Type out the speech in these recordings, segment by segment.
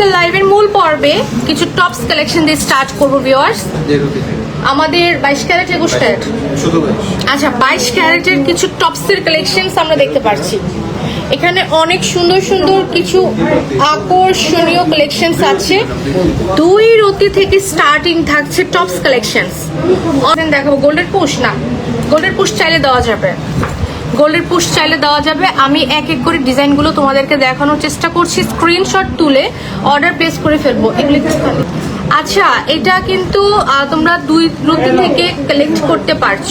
আজকের লাইভের মূল পর্বে কিছু টপস কালেকশন দিয়ে স্টার্ট করব ভিউয়ার্স আমাদের বাইশ ক্যারেট একুশ ক্যারেট। আচ্ছা বাইশ ক্যারেটের কিছু টপসের কালেকশনস আমরা দেখতে পাচ্ছি এখানে অনেক সুন্দর সুন্দর কিছু আকর্ষণীয় কালেকশনস আছে। দুই রতি থেকে স্টার্টিং থাকছে টপস কালেকশনস দেখাবো গোল্ডের পুশ না। গোল্ডের পুশ চাইলে দেওয়া যাবে। গোল্ডের পুশ চাইলে দেওয়া যাবে। আমি এক এক করে ডিজাইনগুলো তোমাদেরকে দেখানোর চেষ্টা করছি। স্ক্রিনশট তুলে অর্ডার প্লেস করে ফেলব। এগুলো আচ্ছা এটা কিন্তু তোমরা দুই রুটি থেকে কালেক্ট করতে পারছ।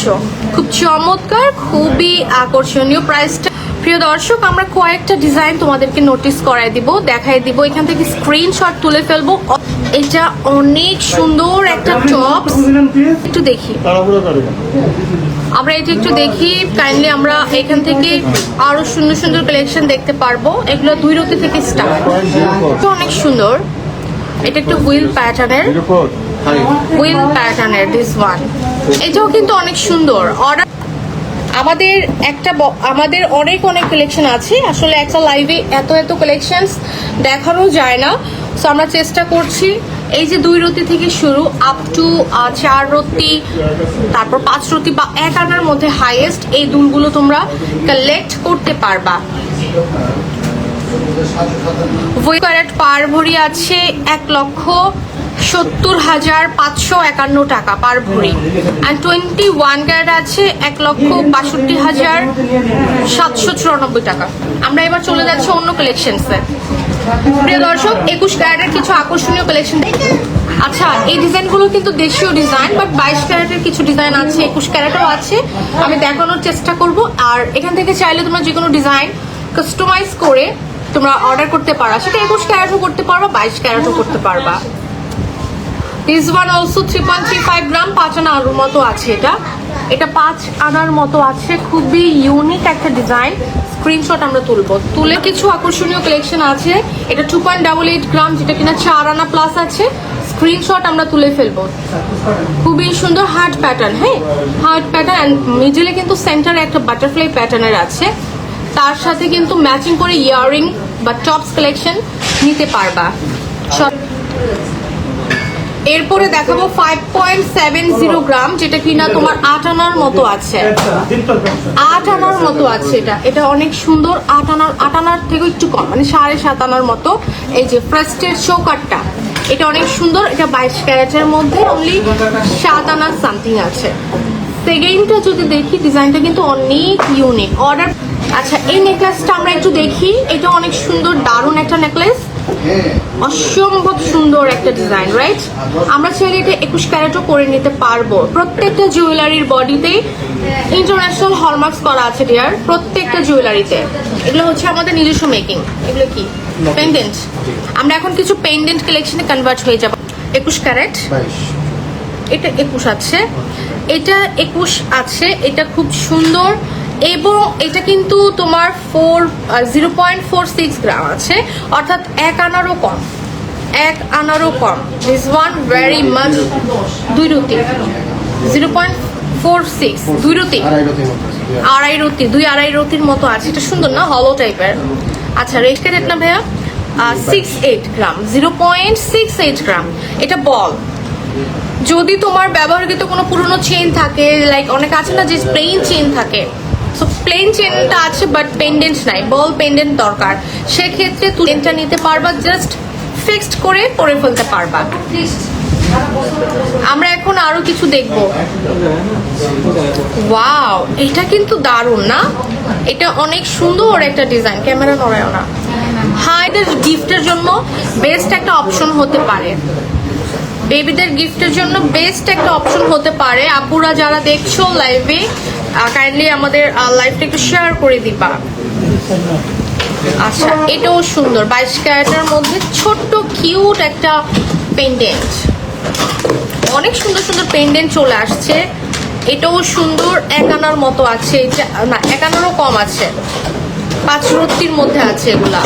খুব চমৎকার খুবই আকর্ষণীয় প্রাইসটা প্রিয় দর্শক আমরা কয়েকটা ডিজাইন তোমাদেরকে নোটিস করাই দিব দেখাই দিব। এখান থেকে স্ক্রিনশট তুলে ফেলব। এটা অনেক সুন্দর একটা টপ একটু দেখি। আমরা এটা একটু দেখি কাইন্ডলি আমরা এখান থেকে আরও সুন্দর সুন্দর কালেকশন দেখতে পারব। এগুলো দুই রতি থেকে স্টার্ট অনেক সুন্দর। এটা একটু হুইল প্যাটার্নের হুইল প্যাটার্নের দিস ওয়ান এটাও কিন্তু অনেক সুন্দর। অর্ডার আমাদের একটা আমাদের অনেক অনেক কালেকশন আছে। আসলে একটা লাইভে এত এত কালেকশনস দেখানো যায় না। সো আমরা চেষ্টা করছি এই যে দুই রতি থেকে শুরু আপ টু চার রতি, তারপর পাঁচ রতি বা এক আনার মধ্যে হাইয়েস্ট এই দুলগুলো তোমরা কালেক্ট করতে পারবা। ক্যারেট পার ভরি আছে এক লক্ষ সত্তর হাজার পাঁচশো একান্ন টাকা পার ভরি। অ্যান্ড টোয়েন্টি ওয়ান ক্যারেট আছে এক লক্ষ বাষট্টি হাজার সাতশো চুরানব্বই টাকা। আমরা এবার চলে যাচ্ছি অন্য কালেকশনসে প্রিয় দর্শক, একুশ ক্যারেটের কিছু আকর্ষণীয় কালেকশন আচ্ছা এই ডিজাইনগুলো কিন্তু দেশীয় ডিজাইন বাট বাইশ ক্যারেটের কিছু ডিজাইন আছে, একুশ ক্যারেটও আছে। আমি দেখানোর চেষ্টা করব, আর এখান থেকে চাইলে তোমরা যে কোনো ডিজাইন কাস্টমাইজ করে তোমরা অর্ডার করতে পারো। সেটা একুশ ক্যারেটও করতে পারবা, বাইশ ক্যারেটও করতে পারবা। This one also three point three five gram পাঁচ আনা আলুর মতো আছে এটা। এটা পাঁচ আনার মতো আছে, খুবই ইউনিক একটা ডিজাইন স্ক্রিনশট আমরা তুলবো। তুলে কিছু আকর্ষণীয় কালেকশন আছে। এটা two point double eight gram যেটা কিনা চার আনা প্লাস আছে। স্ক্রিনশট আমরা তুলে ফেলব। খুবই সুন্দর হার্ট প্যাটার্ন হ্যাঁ? হার্ট প্যাটার্ন মিডিলে কিন্তু সেন্টারে একটা বাটারফ্লাই প্যাটার্নের আছে। তার সাথে কিন্তু ম্যাচিং করে ইয়ারিং বা টপস কালেকশন নিতে পারবা। সব এরপরে দেখাবো five point seven zero gram, যেটা কিনা তোমার আট আনার মতো আছে। আট আনার মতো আছে এটা। এটা অনেক সুন্দর, আট আনার আট আনার থেকে একটু কম মানে সাড়ে সাত আনার মতো। এই যে ফার্স্টের চৌকাটটা, এটা অনেক সুন্দর, এটা বাইশ ক্যারেটের মধ্যে অনলি সাত আনার সামথিং আছে। সেকেন্ডটা যদি দেখি ডিজাইনটা কিন্তু অনেক ইউনিক অর্ডার আচ্ছা এই নেকলেসটা আমরা একটু দেখি। এটা অনেক সুন্দর, দারুণ একটা নেকলেস অসম্ভব সুন্দর একটা ডিজাইন রাইট আমরা চাইলে এটা একুশ ক্যারেটও করে নিতে পারব। প্রত্যেকটা জুয়েলারির বডিতে ইন্টারন্যাশনাল হলমার্কস করা আছে ডিয়ার প্রত্যেকটা জুয়েলারিতে এগুলো হচ্ছে আমাদের নিজস্ব মেকিং এগুলো কি? পেন্ডেন্ট আমরা এখন কিছু পেন্ডেন্ট কালেকশনে কনভার্ট হয়ে যাব। একুশ ক্যারেট। এটা একুশ আছে। এটা একুশ আছে। এটা খুব সুন্দর এবং এটা কিন্তু তোমার four zero point four six gram আছে। অর্থাৎ এক আনারও কম। এক আনারও কম। দিস ওয়ান ভেরি মাচ দুই রুটি। জিরো পয়েন্ট ফোর সিক্স দুই রুটি। আড়াই রতি দুই আড়াই। রতির মতো আছে। এটা সুন্দর না? হলো টাইপের আচ্ছা রেট রেট না ভাইয়া? Six eight gram zero point six eight gram এটা বল। যদি তোমার ব্যবহৃত কোনো পুরনো চেন থাকে লাইক অনেক আছে না যে প্লেন চেন থাকে সো প্লেন চেনটা আছে বাট পেন্ডেন্ট নাই। বল পেন্ডেন্ট দরকার। সেক্ষেত্রে তুমি চেনটা নিতে পারবা জাস্ট ফিক্সড করে পরে ফেলতে পারবা। আমরা এখন আরও কিছু দেখব। ওয়াও এটা কিন্তু দারুণ না? এটা অনেক সুন্দর একটা ডিজাইন ক্যামেরা নড়ায় না। হাইদের গিফটের জন্য বেস্ট একটা অপশন হতে পারে। বেবিদের গিফটের জন্য বেস্ট একটা অপশন হতে পারে। আপুরা যারা দেখছ লাইভে কাইন্ডলি আমাদের লাইফটা একটু শেয়ার করে দিবা। আচ্ছা এটাও সুন্দর। বাইশ ক্যারেটের মধ্যে ছোট্ট কিউট একটা পেন্ডেন্ট অনেক সুন্দর সুন্দর পেন্ডেন্ট চলে আসছে। এটাও সুন্দর এক আনার মতো আছে। এটা না এক আনারও কম আছে। পাঁচ রত্তির মধ্যে আছে এগুলা।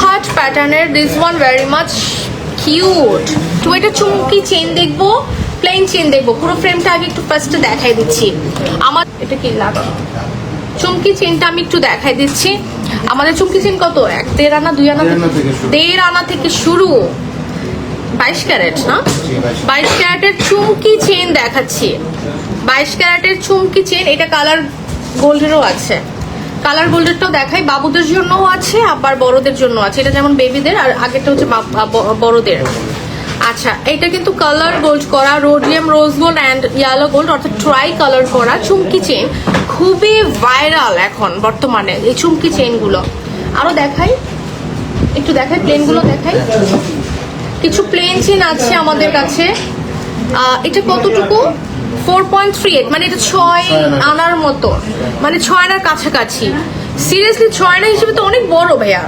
হার্ট প্যাটার্নের this one very much cute তো এটা চুমকি চেন দেখব প্লেন চেন দেখব। পুরো ফ্রেমটা আগে একটু ফার্স্টে দেখাই দিচ্ছি। আমার এটা কি লাগা চুমকি চেনটা আমি একটু দেখাই দিচ্ছি। আমাদের চুমকি চেন কত? এক দেড় আনা দুই আনা দেড় আনা থেকে শুরু। বাইশ ক্যারেট না? বাইশ ক্যারেটের চুমকি চেন দেখাচ্ছি। বাইশ ক্যারেটের চুমকি চেন এটা কালার গোল্ডেরও আছে। কালার গোল্ডেরটাও দেখাই বাবুদের জন্যও আছে আবার বড়দের জন্য আছে। এটা যেমন বেবিদের আর আগেরটা হচ্ছে বড়দের। আচ্ছা এটা কিন্তু কালার গোল্ড করা rhodium rose gold and yellow gold অর্থাৎ ট্রাই কালার করা চুমকি চেন খুবই ভাইরাল এখন বর্তমানে এই চুমকি চেনগুলো আরও দেখাই। একটু দেখাই প্লেনগুলো দেখাই। কিছু প্লেন চেন আছে আমাদের কাছে। এটা কতটুকু? ফোর পয়েন্ট থ্রি এইট মানে এটা ছয় ছয় আনার মতো। মানে ছয় আনার কাছাকাছি। সিরিয়াসলি ছয় আনা হিসেবে তো অনেক বড় ভাইয়া।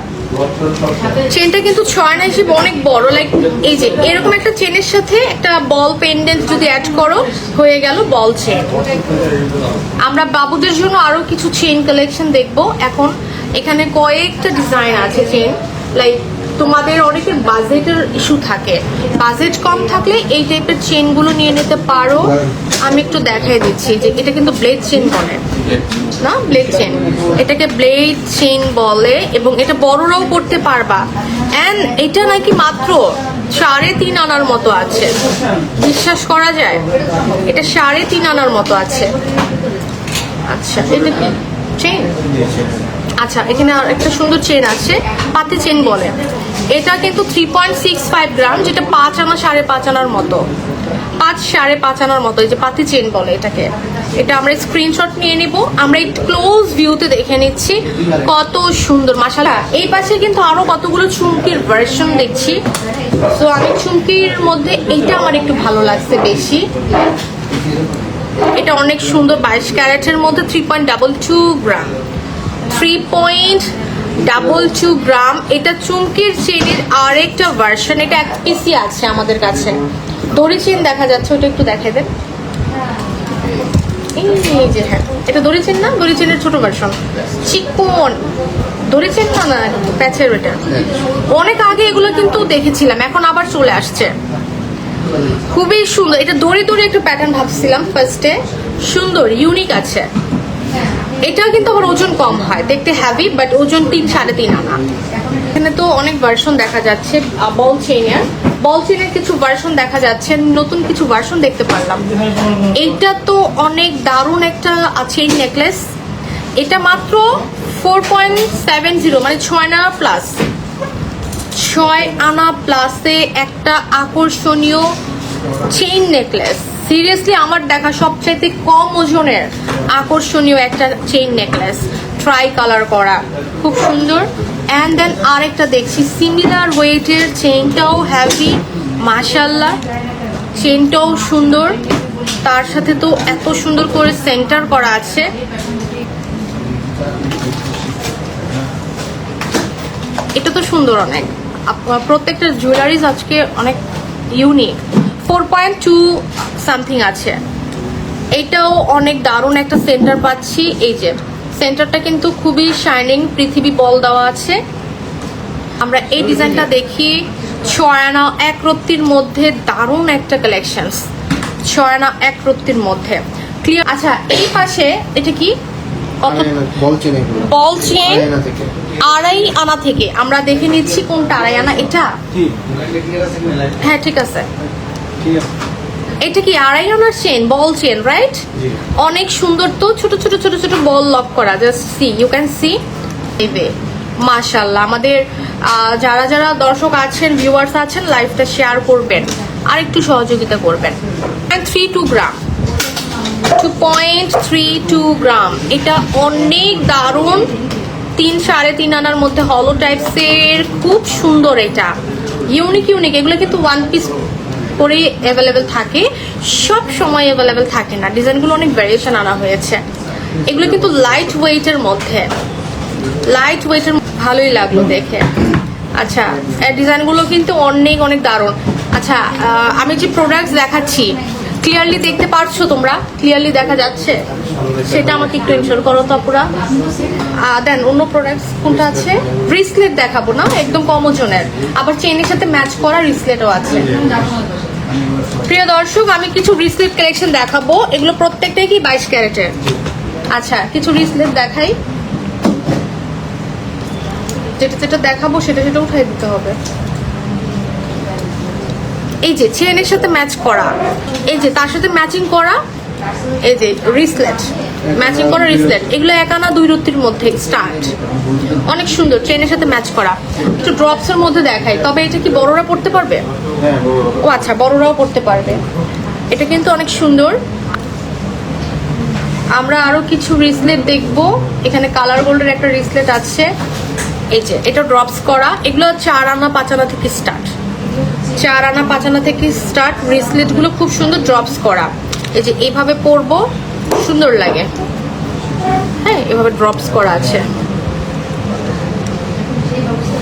চেনটা কিন্তু ছয় না, হিসেবে অনেক বড় লাইক এই যে, এরকম একটা চেনের সাথে একটা বল পেন্ডেন্ট যদি অ্যাড করো, হয়ে গেল বল চেন আমরা বাবুদের জন্য আরও কিছু চেন কালেকশন দেখব। এখন এখানে কয়েকটা ডিজাইন আছে চেন লাইক তোমাদের অনেকের বাজেটের ইস্যু থাকে। বাজেট কম থাকলে এই টাইপের চেনগুলো নিয়ে নিতে পারো। আমি একটু দেখাই দিচ্ছি যে এটা কিন্তু ব্লেড চেন বলে। না? ব্লেড চেন এটাকে ব্লেড চেন বলে এবং এটা বড়রাও করতে পারবা। অ্যান্ড এটা নাকি মাত্র সাড়ে তিন আনার মতো আছে। বিশ্বাস করা যায়? এটা সাড়ে তিন আনার মতো আছে। আচ্ছা এটা কি? চেন আচ্ছা এখানে আর একটা সুন্দর চেন আছে, পাতি চেন বলে। এটা কিন্তু three point six five gram যেটা পাঁচ আনা সাড়ে পাঁচ আনার মতো। পাঁচ সাড়ে পাঁচ আনার মতো, এই যে পাতি চেন বলে এটাকে। এটা আমরা স্ক্রিনশট নিয়ে নিব। আমরা এই ক্লোজ ভিউতে দেখে নিচ্ছি কত সুন্দর মাসালা এই পাশে কিন্তু আরও কতগুলো চুমকির ভার্সন দেখছি। তো আমি চুমকির মধ্যে এইটা আমার একটু ভালো লাগছে বেশি। এটা অনেক সুন্দর বাইশ ক্যারেটের মধ্যে three point double two gram three point double two gram এটা চুমকির চেনের আরেকটা ভার্সন এটা এক পিসি আছে আমাদের কাছে। দড়ি চেন দেখা যাচ্ছে, ওটা একটু দেখাই দেন। এই যে হ্যাঁ। এটা দড়ি চেন না? দড়ি চেনের ছোট ভার্সন চিকন। দড়ি চেন না না প্যাচের ওটা অনেক আগে এগুলো কিন্তু দেখেছিলাম, এখন আবার চলে আসছে। খুবই সুন্দর। এটা দড়ি দড়ি একটু প্যাটার্ন ভাবছিলাম ফার্স্টে সুন্দর ইউনিক আছে। এটাও কিন্তু আবার ওজন কম হয়। দেখতে হ্যাভি বাট ওজন তিন, সাড়ে তিন আনা। এখানে তো অনেক ভার্সন দেখা যাচ্ছে বল চেনের বল চেনের কিছু ভার্সন দেখা যাচ্ছে, নতুন কিছু ভার্সন দেখতে পারলাম। এইটা তো অনেক দারুণ একটা চেইন নেকলেস এটা মাত্র ফোর পয়েন্ট সেভেন জিরো মানে ছয় আনা প্লাস ছয় আনা প্লাসে একটা আকর্ষণীয় চেইন নেকলেস সিরিয়াসলি আমার দেখা সবচাইতে কম ওজনের আকর্ষণীয় একটা চেইন নেকলেস ট্রাই কালার করা, খুব সুন্দর। অ্যান্ড দেন আরেকটা দেখছি সিমিলার ওয়েটের চেইনটাও হ্যাভি মাশাল্লাহ চেইনটাও সুন্দর। তার সাথে তো এত সুন্দর করে সেন্টার করা আছে। এটা তো সুন্দর অনেক। প্রত্যেকটা জুয়েলারিজ আজকে অনেক unique four point two something আছে। এটাও অনেক দারুণ একটা সেন্টার পাচ্ছি। এই যে সেন্টারটা কিন্তু খুবই শাইনিং পৃথিবী বল দেওয়া আছে। আমরা এই ডিজাইনটা দেখি। ছয়ানা এক রত্তির মধ্যে দারুণ একটা কালেকশনস ছয়ানা এক রত্তির মধ্যে। ক্লিয়ার আচ্ছা এই পাশে এটা কি? বল চেন এগুলো। Ball chain? আড়াই আনা থেকে। আড়াই আনা থেকে। আমরা দেখে নিচ্ছি কোনটা আড়াই আনা। এটা? হ্যাঁ ঠিক আছে। এটা কি আড়াই আনার চেন বল চেন রাইট অনেক সুন্দর তো ছোট ছোট ছোট ছোট বল লক করা just see you can see এবে মাশাল্লাহ আমাদের যারা যারা দর্শক আছেন ভিউয়ার্স আছেন লাইভটা শেয়ার করবেন আর একটু সহযোগিতা করবেন। Three two gram two point three two gram এটা অনেক দারুণ তিন সাড়ে তিন আনার মধ্যে হলো টাইপসের খুব সুন্দর এটা। ইউনিক ইউনিক এগুলো কিন্তু ওয়ান পিস করে অ্যাভেলেবেল থাকে, সব সময় অ্যাভেলেবেল থাকে না। ডিজাইনগুলো অনেক ভ্যারিয়েশন আনা হয়েছে। এগুলো কিন্তু লাইট ওয়েটের মধ্যে। লাইট ওয়েটের ভালোই লাগল দেখে। আচ্ছা ডিজাইনগুলো কিন্তু অনেক অনেক দারুণ। আচ্ছা আমি যে প্রোডাক্টস দেখাচ্ছি ক্লিয়ারলি দেখতে পারছ তোমরা? ক্লিয়ারলি দেখা যাচ্ছে? সেটা আমাকে একটু ইনশোর করো তো পুরা দেন, অন্য প্রোডাক্টস কোনটা আছে? ব্রিসলেট দেখাবো না, একদম কম ওজনের। আবার চেনের সাথে ম্যাচ করা রিসলেটও আছে। প্রিয় দর্শক, আমি কিছু রিসলেট কালেকশন দেখাবো। এগুলো প্রত্যেকটাই কি বাইশ ক্যারেটের? আচ্ছা কিছু রিসলেট দেখাই। যেটা যেটা দেখাবো, সেটা সেটা উঠাই দিতে হবে। এই যে চেনের সাথে ম্যাচ করা। এই যে, তার সাথে ম্যাচিং করা। এই যে রিসলেট ম্যাচিং করা রিসলেট এগুলো এক আনা দুই রত্তির মধ্যে স্টার্ট অনেক সুন্দর ট্রেনের সাথে ম্যাচ করা। একটু ড্রপসের মধ্যে দেখাই। তবে এটা কি বড়রা পড়তে পারবে? হ্যাঁ ও আচ্ছা বড়রাও পড়তে পারবে। এটা কিন্তু অনেক সুন্দর। আমরা আরও কিছু রিসলেট দেখব। এখানে কালার গোল্ডের একটা রিসলেট আছে। এই যে এটা ড্রপস করা। এগুলো চার আনা পাঁচ আনা থেকে স্টার্ট চার আনা পাঁচ আনা থেকে স্টার্ট রিসলেটগুলো খুব সুন্দর ড্রপস করা। এই যে এইভাবে পরবো। সুন্দর লাগে। হ্যাঁ এভাবে ড্রপস করা আছে।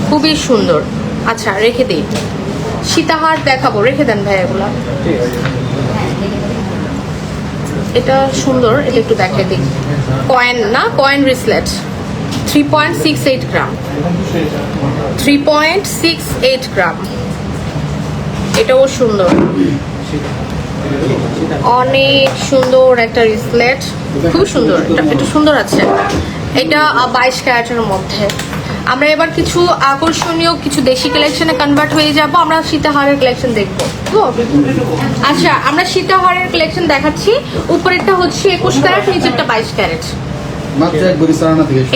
খুবই সুন্দর। আচ্ছা রেখে দিই। সীতাহার দেখাবো। রেখে দেন ভাই এগুলা। এটা সুন্দর, এটা একটু দেখে দিই। কয়েন না coin bracelet three point six eight gram three point six eight gram এটাও সুন্দর। অনেক সুন্দর একটা রিসলেট খুব সুন্দর এটা সুন্দর আছে। এটা বাইশ ক্যারেটের মধ্যে। আমরা এবার কিছু আকর্ষণীয় কিছু দেশি কালেকশনে কনভার্ট হয়ে যাব। আমরা সীতাহারের কালেকশন দেখব। আচ্ছা আমরা সীতাহারের কালেকশন দেখাচ্ছি। উপরেরটা হচ্ছে একুশ ক্যারেট, নিচেরটা বাইশ ক্যারেট।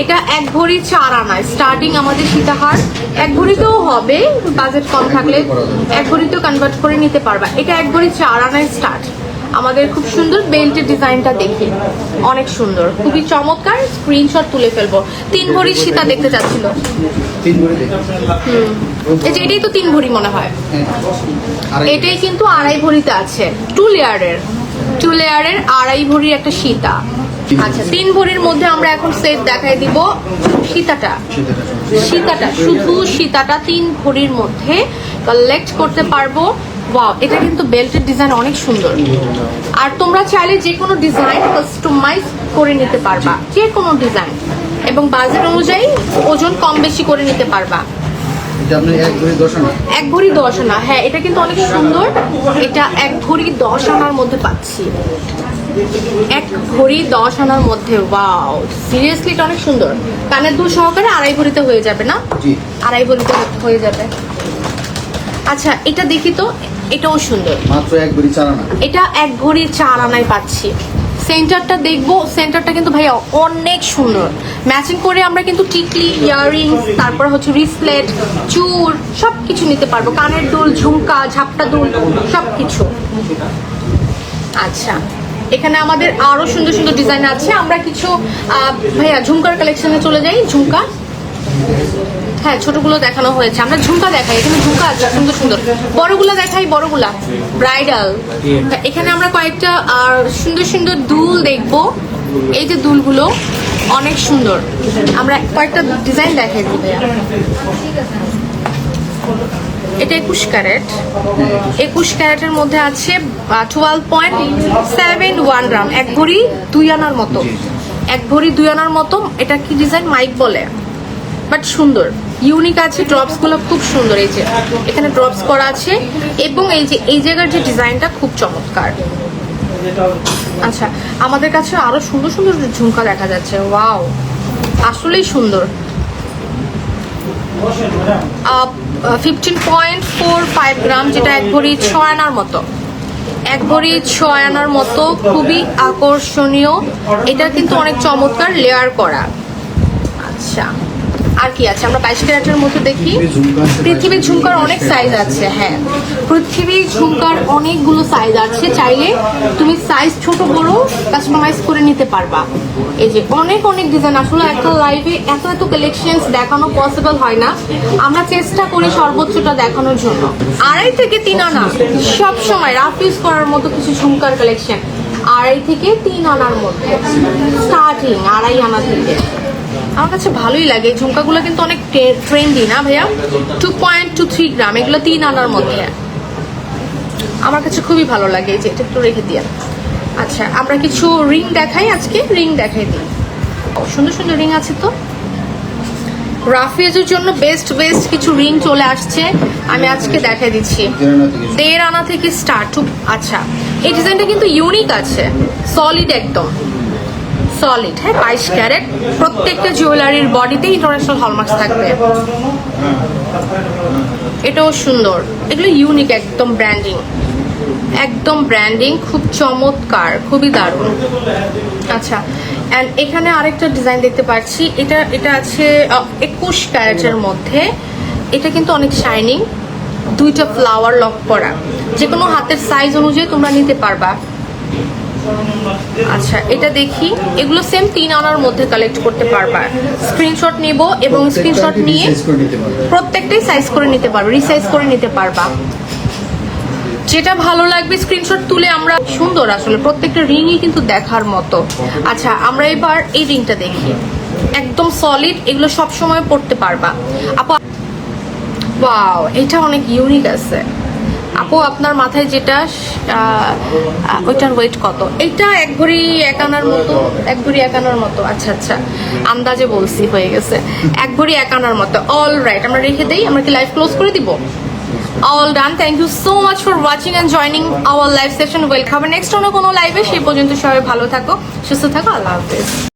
এটা এক ভরি চার আনায় স্টার্টিং আমাদের সীতাহার এক ভরিতেও হবে বাজেট কম থাকলে এক ভরিতেও কনভার্ট করে নিতে পারবা। এটা এক ভরি চার আনায় স্টার্ট আমাদের খুব সুন্দর বেল্টের ডিজাইনটা দেখি। অনেক সুন্দর। খুবই চমৎকার স্ক্রিনশট তুলে ফেলব। তিন ভরি সীতা দেখতে চাচ্ছিল। এই যে এটাই তো তিন ভরি মনে হয়। হ্যাঁ এটাই কিন্তু আড়াই ভরিতে আছে। টু লেয়ারের টু লেয়ারের আড়াই ভরির একটা সীতা। আচ্ছা তিন ভরির মধ্যে আমরা এখন সেট দেখাই দিব সীতাটা। সীতাটা শুধু সীতাটা তিন ভরির মধ্যে কালেক্ট করতে পারব। ওয়াও এটা কিন্তু বেল্টের ডিজাইন অনেক সুন্দর। আর তোমরা চাইলে যে কোনো ডিজাইন কাস্টমাইজ করে নিতে পারবা। যে কোনো ডিজাইন এবং বাজেট অনুযায়ী ওজন কম বেশি করে নিতে পারবা। এক ভরি দশ আনা। হ্যাঁ এটা কিন্তু অনেক সুন্দর। এটা এক ভরি দশ আনার মধ্যে পাচ্ছি। এক ভরি দশ আনার মধ্যে ওয়াও সিরিয়াসলি এটা অনেক সুন্দর। কানের দুল সহকারে আড়াই ভরিতে হয়ে যাবে না? আড়াই ভরিতে হয়ে যাবে। আচ্ছা এটা দেখি তো এটাও সুন্দর। মাত্র এক ভরি চার আনা। এটা এক ভরি চার আনায় পাচ্ছি। সেন্টারটা দেখব সেন্টারটা কিন্তু ভাইয়া অনেক সুন্দর। ম্যাচিং করে আমরা কিন্তু টিকলি ইয়াররিংস তারপর হচ্ছে রিসলেট চুর সব কিছু নিতে পারব। কানের দুল ঝুমকা ঝাপটা দুল সব কিছু আচ্ছা। এখানে আমাদের আরও সুন্দর সুন্দর ডিজাইন আছে। আমরা কিছু ভাইয়া, ঝুমকার কালেকশনে চলে যাই, ঝুমকা। হ্যাঁ ছোটগুলো দেখানো হয়েছে। আমরা ঝুমকা দেখাই, এখানে ঝুমকা আছে, সুন্দর সুন্দর। বড়গুলো দেখাই, বড়গুলা। ব্রাইডাল। এখানে আমরা কয়েকটা সুন্দর সুন্দর দুল দেখব। এই যে দুলগুলো, অনেক সুন্দর। আমরা কয়েকটা ডিজাইন দেখাই। দিব ভাইয়া। এটা একুশ ক্যারেট। একুশ ক্যারেটের মধ্যে আছে twelve point seven one gram এক ভরি দুই আনার মতো। এক ভরি দুই আনার মতো। এটা কি ডিজাইন মাইক বলে। বাট সুন্দর। ইউনিক আছে ড্রপসগুলো খুব সুন্দর। এই যে এখানে ড্রপস করা আছে। এবং এই যে এই জায়গার যে ডিজাইনটা খুব চমৎকার। আচ্ছা আমাদের কাছে আরও সুন্দর সুন্দর ঝুমকা দেখা যাচ্ছে। ওয়াও আসলেই সুন্দর। Fifteen point four five gram, যেটা এক ভরি ছয় আনার মতো। এক ভরি ছয় আনার মতো, খুবই আকর্ষণীয়। এটা কিন্তু অনেক চমৎকার লেয়ার করা। আর কি আছে? আমরা বাইশ ক্যারেটের মধ্যে দেখি। পৃথিবীর ঝুমকার অনেক সাইজ আছে হ্যাঁ। পৃথিবীর ঝুমকার অনেকগুলো সাইজ আছে। চাইলে তুমি সাইজ ছোট বড় কাস্টমাইজ করে নিতে পারবা। এই যে অনেক অনেক ডিজাইন আসলে একটা লাইভে এত এত কালেকশনস দেখানো পসিবল হয় না। আমরা চেষ্টা করি সর্বোচ্চটা দেখানোর জন্য। আড়াই থেকে তিন আনা সব সময় রাফ ইউজ করার মতো কিছু ঝুমকার কালেকশন আড়াই থেকে তিন আনার মধ্যে স্টার্টিং আড়াই আনা থেকে। আমার কাছে ভালোই লাগে। এই ঝুমকাগুলো কিন্তু অনেক ট্রেন্ডি না ভাইয়া? Two point two three gram এগুলো তিন আনার মধ্যে। আমার কাছে খুবই ভালো লাগে। এই যে এটা একটু রেখে দিয়ে আচ্ছা আমরা কিছু রিং দেখাই আজকে। রিং দেখাই দিই। সুন্দর সুন্দর রিং আছে তো। রাফিয়াজের জন্য বেস্ট বেস্ট কিছু রিং চলে আসছে। আমি আজকে দেখাই দিচ্ছি। দেড় আনা থেকে স্টার্ট আচ্ছা এই ডিজাইনটা কিন্তু ইউনিক আছে। সলিড একদম। সলিড হ্যাঁ বাইশ ক্যারেট। প্রত্যেকটা জুয়েলারির বডিতে ইন্টারন্যাশনাল হলমার্কস থাকবে। এটাও সুন্দর। এগুলো ইউনিক একদম ব্র্যান্ডিং একদম ব্র্যান্ডিং খুব চমৎকার, খুবই দারুণ। আচ্ছা অ্যান্ড এখানে আরেকটা ডিজাইন দেখতে পাচ্ছি। এটা এটা আছে একুশ ক্যারেটের মধ্যে। এটা কিন্তু অনেক শাইনিং দুইটা ফ্লাওয়ার লক করা। যে কোনো হাতের সাইজ অনুযায়ী তোমরা নিতে পারবা। আচ্ছা এটা দেখি। এগুলো সেম তিন আনার মধ্যে কালেক্ট করতে পারবা। স্ক্রিনশট নিব এবং স্ক্রিনশট নিয়ে প্রত্যেকটাই সাইজ করে নিতে পারবে রিসাইজ করে নিতে পারবা। যেটা ভালো লাগবে স্ক্রিনশট তুলে আমরা সুন্দর আসলে প্রত্যেকটা রিংই কিন্তু দেখার মতো। আচ্ছা আমরা এবার এই রিংটা দেখি। একদম সলিড এগুলো সব সময় পড়তে পারবা। আপু ওয়াও এটা অনেক ইউনিক আছে। আপু, আপনার মাথায় যেটা ওইটার ওয়েট কত? এটা এক ভরি এক আনার মতো, এক ভরি এক আনার মতো। আচ্ছা আচ্ছা। আন্দাজে বলছি, হয়ে গেছে। এক ভরি এক আনার মতো। অল রাইট আমরা রেখে দিই, আমরা কি লাইভ ক্লোজ করে দিব? All done thank you so much for watching and joining our live session welcome next অন্য কোনো লাইভে সেই পর্যন্ত সবাই ভালো থাকো, সুস্থ থাকো, আল্লাহ হাফেজ।